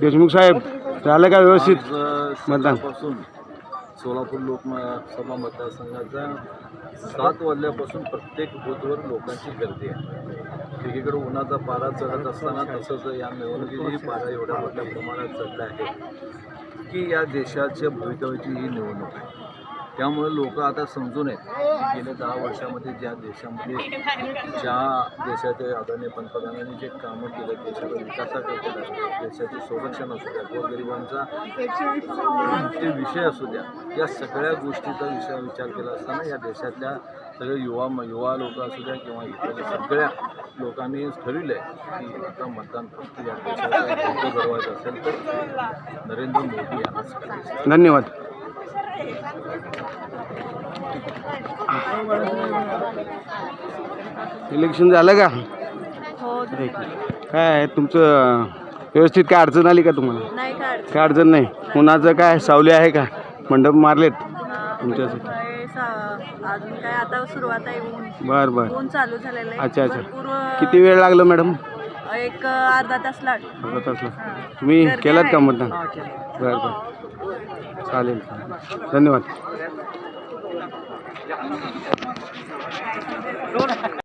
देशमुख साहेब झालं का व्यवस्थित? मतदान? पासून सोलापूर लोकसभा मतदारसंघाचा सात वाजल्यापासून प्रत्येक बूथवर लोकांची गर्दी आहे. एकीकडे उन्हाचा पारा चढत असताना तसंच या निवडणुकीची पारा एवढ्या मोठ्या प्रमाणात चढला आहे की या देशाच्या भवितव्याची ही निवडणूक आहे. त्यामुळे लोक आता समजून आहेत की गेल्या दहा वर्षामध्ये ज्या देशामध्ये ज्या देशाचे आदरणीय पंतप्रधानांनी जे कामं केलं देशाचा विकासाकडे केला देशाचे संरक्षण असू द्या गोरगरिबांचा ते विषय असू द्या या सगळ्या गोष्टीचा विषय विचार केला असताना या देशातल्या सगळे युवा युवा लोक असू द्या किंवा इतर सगळ्या लोकांनी ठरविलं आहे की आता मतदान फक्त या देशाचं घडवायचं असेल तर नरेंद्र मोदी यांनाच धन्यवाद. इलेक्शन झालं का? हो. काय तुमचं व्यवस्थित काय अडचण आली का तुम्हाला? काय अडचण. नाही? उन्हाचं काय? सावली आहे का? मंडप मारलेत तुमच्यासाठी. अजून काय? आता सुरुवात आहे ऊन. बर बर. ऊन चालू झालेलं आहे. अच्छा अच्छा. भरपूर अ, किती वेळ लागलं मॅडम? एक अर्धा तास लाग अर्धा तासला तुम्ही गर्दी केलात का आहे. मतदान? हा, केलं. बरं बरं. चालेल चालेल. धन्यवाद.